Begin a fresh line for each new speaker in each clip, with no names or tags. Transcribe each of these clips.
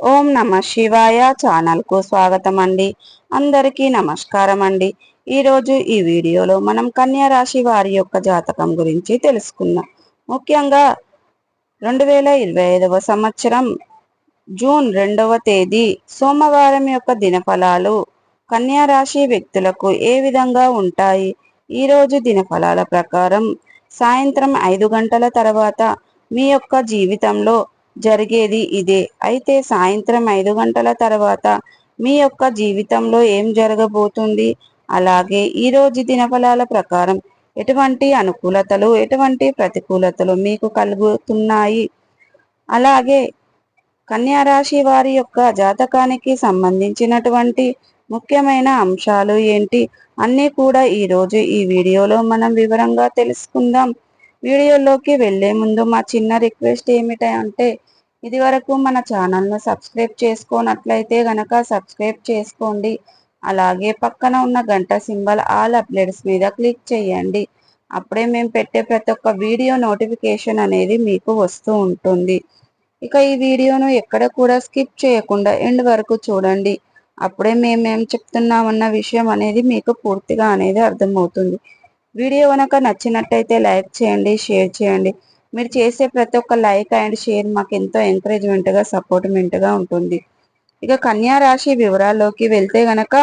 ఓం నమ శివాయ ఛానల్కు స్వాగతం అండి అందరికీ నమస్కారం అండి ఈరోజు ఈ వీడియోలో మనం కన్యా రాశి వారి యొక్క జాతకం గురించి తెలుసుకుందాం. ముఖ్యంగా రెండు వేల ఇరవై ఐదవ సంవత్సరం జూన్ రెండవ తేదీ సోమవారం యొక్క దినఫలాలు కన్యా రాశి వ్యక్తులకు ఏ విధంగా ఉంటాయి? ఈరోజు దినఫలాల ప్రకారం సాయంత్రం ఐదు గంటల తర్వాత మీ యొక్క జీవితంలో జరిగేది ఇదే. అయితే సాయంత్రం ఐదు గంటల తర్వాత మీ యొక్క జీవితంలో ఏం జరగబోతుంది? అలాగే ఈరోజు దినఫలాల ప్రకారం ఎటువంటి అనుకూలతలు ఎటువంటి ప్రతికూలతలు మీకు కలుగుతున్నాయి? అలాగే కన్యారాశి వారి యొక్క జాతకానికి సంబంధించినటువంటి ముఖ్యమైన అంశాలు ఏంటి? అన్నీ కూడా ఈరోజు ఈ వీడియోలో మనం వివరంగా తెలుసుకుందాం. వీడియోలోకి వెళ్ళే ముందు మా చిన్న రిక్వెస్ట్ ఏమిటంటే ఇది వరకు మన ఛానల్ను సబ్స్క్రైబ్ చేసుకోనట్లయితే గనక సబ్స్క్రైబ్ చేసుకోండి. అలాగే పక్కన ఉన్న గంట సింబల్ ఆల్ అప్డేట్స్ మీద క్లిక్ చేయండి. అప్పుడే మేము పెట్టే ప్రతి ఒక్క వీడియో నోటిఫికేషన్ అనేది మీకు వస్తూ ఉంటుంది. ఇక ఈ వీడియోను ఎక్కడ కూడా స్కిప్ చేయకుండా ఎండ్ వరకు చూడండి. అప్పుడే మేమేం చెప్తున్నామన్న విషయం అనేది మీకు పూర్తిగా అనేది అర్థమవుతుంది. వీడియో కనుక నచ్చినట్టయితే లైక్ చేయండి షేర్ చేయండి. మీరు చేసే ప్రతి ఒక్క లైక్ అండ్ షేర్ మాకు ఎంతో ఎంకరేజ్మెంట్గా సపోర్ట్మెంట్గా ఉంటుంది. ఇక కన్యా రాశి వివరాల్లోకి వెళ్తే గనక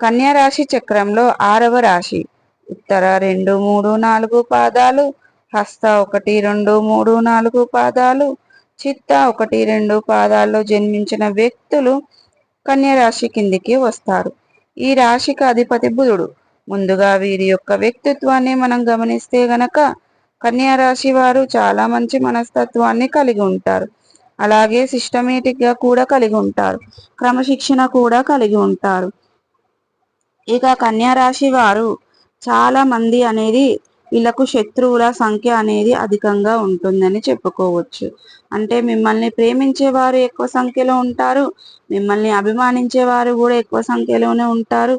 కన్యా రాశి చక్రంలో ఆరవ రాశి. ఉత్తర రెండు మూడు నాలుగు పాదాలు హస్త ఒకటి రెండు మూడు నాలుగు పాదాలు చిత్త ఒకటి రెండు పాదాల్లో జన్మించిన వ్యక్తులు కన్యా రాశి కిందికి వస్తారు. ఈ రాశికి అధిపతి బుధుడు. ముందుగా వీరి యొక్క వ్యక్తిత్వాన్ని మనం గమనిస్తే గనక రాశి వారు చాలా మంచి మనస్తత్వాన్ని కలిగి ఉంటారు. అలాగే సిస్టమేటిక్గా కూడా కలిగి ఉంటారు. క్రమశిక్షణ కూడా కలిగి ఉంటారు. ఇక రాశి వారు చాలా మంది అనేది వీళ్ళకు శత్రువుల సంఖ్య అనేది అధికంగా ఉంటుందని చెప్పుకోవచ్చు. అంటే మిమ్మల్ని ప్రేమించే వారు ఎక్కువ సంఖ్యలో ఉంటారు. మిమ్మల్ని అభిమానించే వారు కూడా ఎక్కువ సంఖ్యలోనే ఉంటారు.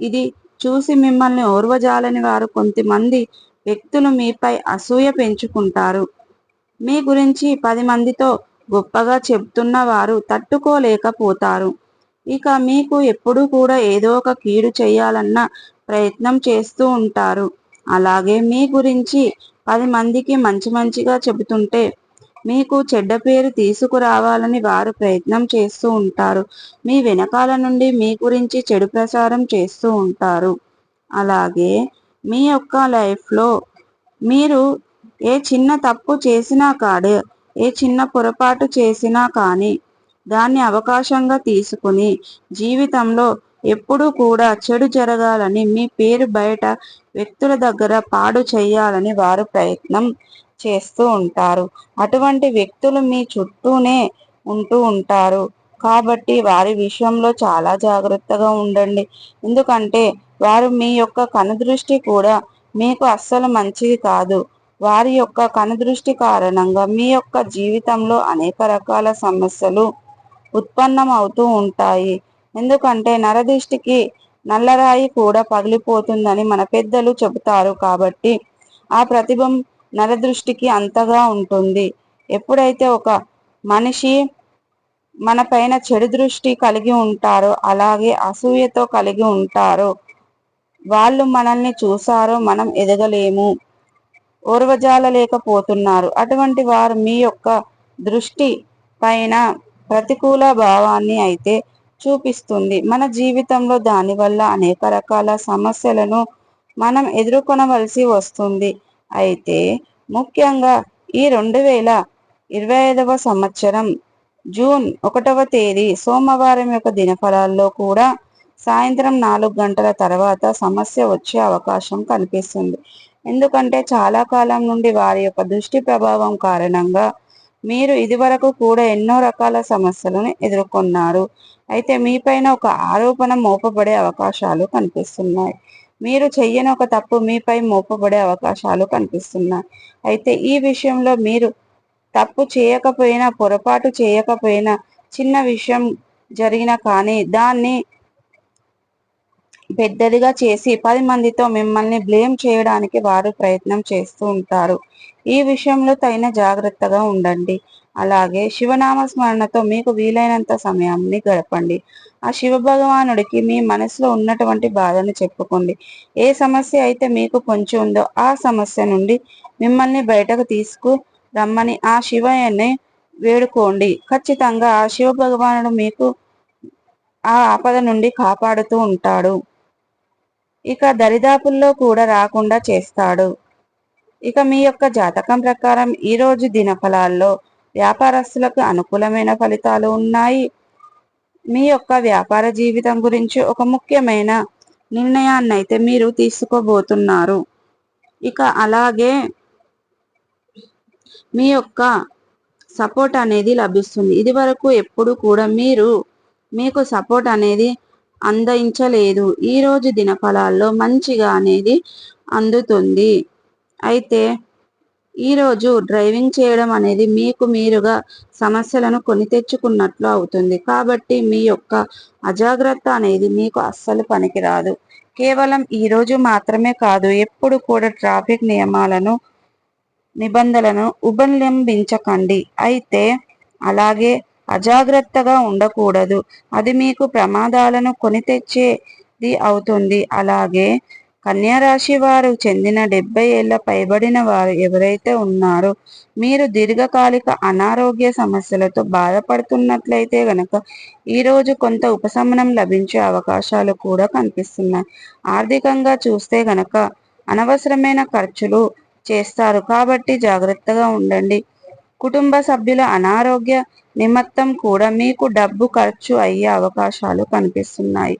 ఇది చూసి మిమ్మల్ని ఓర్వజాలని వారు కొంతమంది వ్యక్తులు మీపై అసూయ పెంచుకుంటారు. మీ గురించి పది మందితో గొప్పగా చెబుతున్న వారు తట్టుకోలేకపోతారు. ఇక మీకు ఎప్పుడూ కూడా ఏదో ఒక కీడు చేయాలన్న ప్రయత్నం చేస్తూ ఉంటారు. అలాగే మీ గురించి పది మందికి మంచి మంచిగా చెబుతుంటే మీకు చెడ్డ పేరు తీసుకురావాలని వారు ప్రయత్నం చేస్తూ ఉంటారు. మీ వెనకాల నుండి మీ గురించి చెడు ప్రసారం చేస్తూ ఉంటారు. అలాగే మీ యొక్క లైఫ్లో మీరు ఏ చిన్న తప్పు చేసినా కాడే ఏ చిన్న పొరపాటు చేసినా కానీ దాన్ని అవకాశంగా తీసుకుని జీవితంలో ఎప్పుడూ కూడా చెడు జరగాలని మీ పేరు బయట వ్యక్తుల దగ్గర పాడు చేయాలని వారు ప్రయత్నం చేస్తూ ఉంటారు. అటువంటి వ్యక్తులు మీ చుట్టూనే ఉంటూ ఉంటారు. కాబట్టి వారి విషయంలో చాలా జాగ్రత్తగా ఉండండి. ఎందుకంటే వారు మీ యొక్క కనుదృష్టి కూడా మీకు అస్సలు మంచిది కాదు. వారి యొక్క కనుదృష్టి కారణంగా మీ యొక్క జీవితంలో అనేక రకాల సమస్యలు ఉత్పన్నం అవుతూ ఉంటాయి. ఎందుకంటే నరదృష్టికి నల్లరాయి కూడా పగిలిపోతుందని మన పెద్దలు చెబుతారు కాబట్టి ఆ ప్రతిభం నరదృష్టికి అంతగా ఉంటుంది. ఎప్పుడైతే ఒక మనిషి మన పైన చెడు దృష్టి కలిగి ఉంటారో అలాగే అసూయతో కలిగి ఉంటారో వాళ్ళు మనల్ని చూసారో మనం ఎదగలేము. ఓర్వజాలలేకపోతున్నారు అటువంటి వారు మీ యొక్క దృష్టి పైన ప్రతికూల భావాన్ని అయితే చూపిస్తుంది. మన జీవితంలో దానివల్ల అనేక రకాల సమస్యలను మనం ఎదుర్కొనవలసి వస్తుంది. అయితే ముఖ్యంగా ఈ రెండు వేల ఇరవై ఐదవ సంవత్సరం జూన్ ఒకటవ తేదీ సోమవారం యొక్క దినఫలాల్లో కూడా సాయంత్రం నాలుగు గంటల తర్వాత సమస్య వచ్చే అవకాశం కనిపిస్తుంది. ఎందుకంటే చాలా కాలం నుండి వారి యొక్క దృష్టి ప్రభావం కారణంగా మీరు ఇదివరకు కూడా ఎన్నో రకాల సమస్యలను ఎదుర్కొన్నారు. అయితే మీపైన ఒక ఆరోపణ మోపబడే అవకాశాలు కనిపిస్తున్నాయి. మీరు చెయ్యని ఒక తప్పు మీపై మోపబడే అవకాశాలు కనిపిస్తున్నాయి. అయితే ఈ విషయంలో మీరు తప్పు చేయకపోయినా పొరపాటు చేయకపోయినా చిన్న విషయం జరిగిన కానీ దాన్ని పెద్దదిగా చేసి పది మందితో మిమ్మల్ని బ్లేమ్ చేయడానికి వారు ప్రయత్నం చేస్తూ ఉంటారు. ఈ విషయంలో తగిన జాగ్రత్తగా ఉండండి. అలాగే శివనామ స్మరణతో మీకు వీలైనంత సమయాన్ని గడపండి. ఆ శివ భగవానుడికి మీ మనసులో ఉన్నటువంటి బాధను చెప్పుకోండి. ఏ సమస్య అయితే మీకు పొంచి ఉందో ఆ సమస్య నుండి మిమ్మల్ని బయటకు తీసుకు రమ్మని ఆ శివయ్యని వేడుకోండి. ఖచ్చితంగా ఆ శివ భగవానుడు మీకు ఆ ఆపద నుండి కాపాడుతూ ఉంటాడు. ఇక దరిదాపుల్లో కూడా రాకుండా చేస్తాడు. ఇక మీ యొక్క జాతకం ప్రకారం ఈరోజు దినఫలాల్లో వ్యాపారస్తులకు అనుకూలమైన ఫలితాలు ఉన్నాయి. మీ యొక్క వ్యాపార జీవితం గురించి ఒక ముఖ్యమైన నిర్ణయాన్ని అయితే మీరు తీసుకోబోతున్నారు. ఇక అలాగే మీ యొక్క సపోర్ట్ అనేది లభిస్తుంది. ఇది వరకు ఎప్పుడు కూడా మీరు మీకు సపోర్ట్ అనేది అందించలేదు. ఈరోజు దినఫలాల్లో మంచిగా అనేది అందుతుంది. అయితే ఈరోజు డ్రైవింగ్ చేయడం అనేది మీకు మీరుగా సమస్యలను కొని తెచ్చుకున్నట్లు అవుతుంది. కాబట్టి మీ యొక్క అజాగ్రత్త అనేది మీకు అస్సలు పనికిరాదు. కేవలం ఈరోజు మాత్రమే కాదు ఎప్పుడు కూడా ట్రాఫిక్ నియమాలను నిబంధనలను ఉల్లంఘించకండి. అయితే అలాగే అజాగ్రత్తగా ఉండకూడదు. అది మీకు ప్రమాదాలను కొని తెచ్చేది అవుతుంది. అలాగే కన్యారాశి వారు చెందిన డెబ్బై ఏళ్ళ పైబడిన వారు ఎవరైతే ఉన్నారో మీరు దీర్ఘకాలిక అనారోగ్య సమస్యలతో బాధపడుతున్నట్లయితే గనక ఈరోజు కొంత ఉపశమనం లభించే అవకాశాలు కూడా కనిపిస్తున్నాయి. ఆర్థికంగా చూస్తే గనక అనవసరమైన ఖర్చులు చేస్తారు. కాబట్టి జాగ్రత్తగా ఉండండి. కుటుంబ సభ్యుల అనారోగ్య నిమిత్తం కూడా మీకు డబ్బు ఖర్చు అయ్యే అవకాశాలు కనిపిస్తున్నాయి.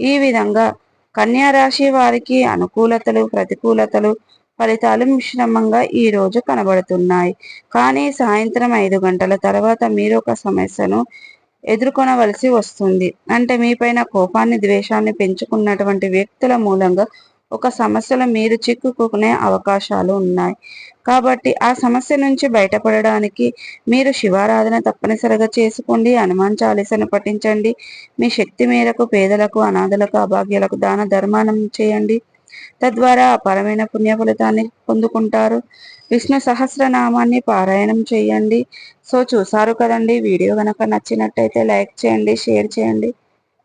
ఈ విధంగా కన్యా రాశి వారికి అనుకూలతలు ప్రతికూలతలు ఫలితాలు మిశ్రమంగా ఈ రోజు కనబడుతున్నాయి. కానీ సాయంత్రం ఐదు గంటల తర్వాత మీరు ఒక సమస్యను ఎదుర్కొనవలసి వస్తుంది. అంటే మీపైన కోపాన్ని ద్వేషాన్ని పెంచుకున్నటువంటి వ్యక్తుల మూలంగా ఒక సమస్యలో మీరు చిక్కుకునే అవకాశాలు ఉన్నాయి. కాబట్టి ఆ సమస్య నుంచి బయటపడడానికి మీరు శివారాధన తప్పనిసరిగా చేసుకోండి. హనుమాన్ చాలీసను పఠించండి. మీ శక్తి మేరకు పేదలకు అనాథలకు అభాగ్యులకు దాన ధర్మానం చేయండి. తద్వారా అపారమైన పుణ్య ఫలితాన్ని పొందుకుంటారు. విష్ణు సహస్రనామాన్ని పారాయణం చేయండి. సో చూసారు కదండి వీడియో కనుక నచ్చినట్టయితే లైక్ చేయండి షేర్ చేయండి.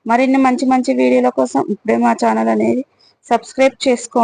మరిన్ని మంచి మంచి వీడియోల కోసం ఇప్పుడే మా ఛానల్ అనేది సబ్స్క్రైబ్ చేసుకోండి.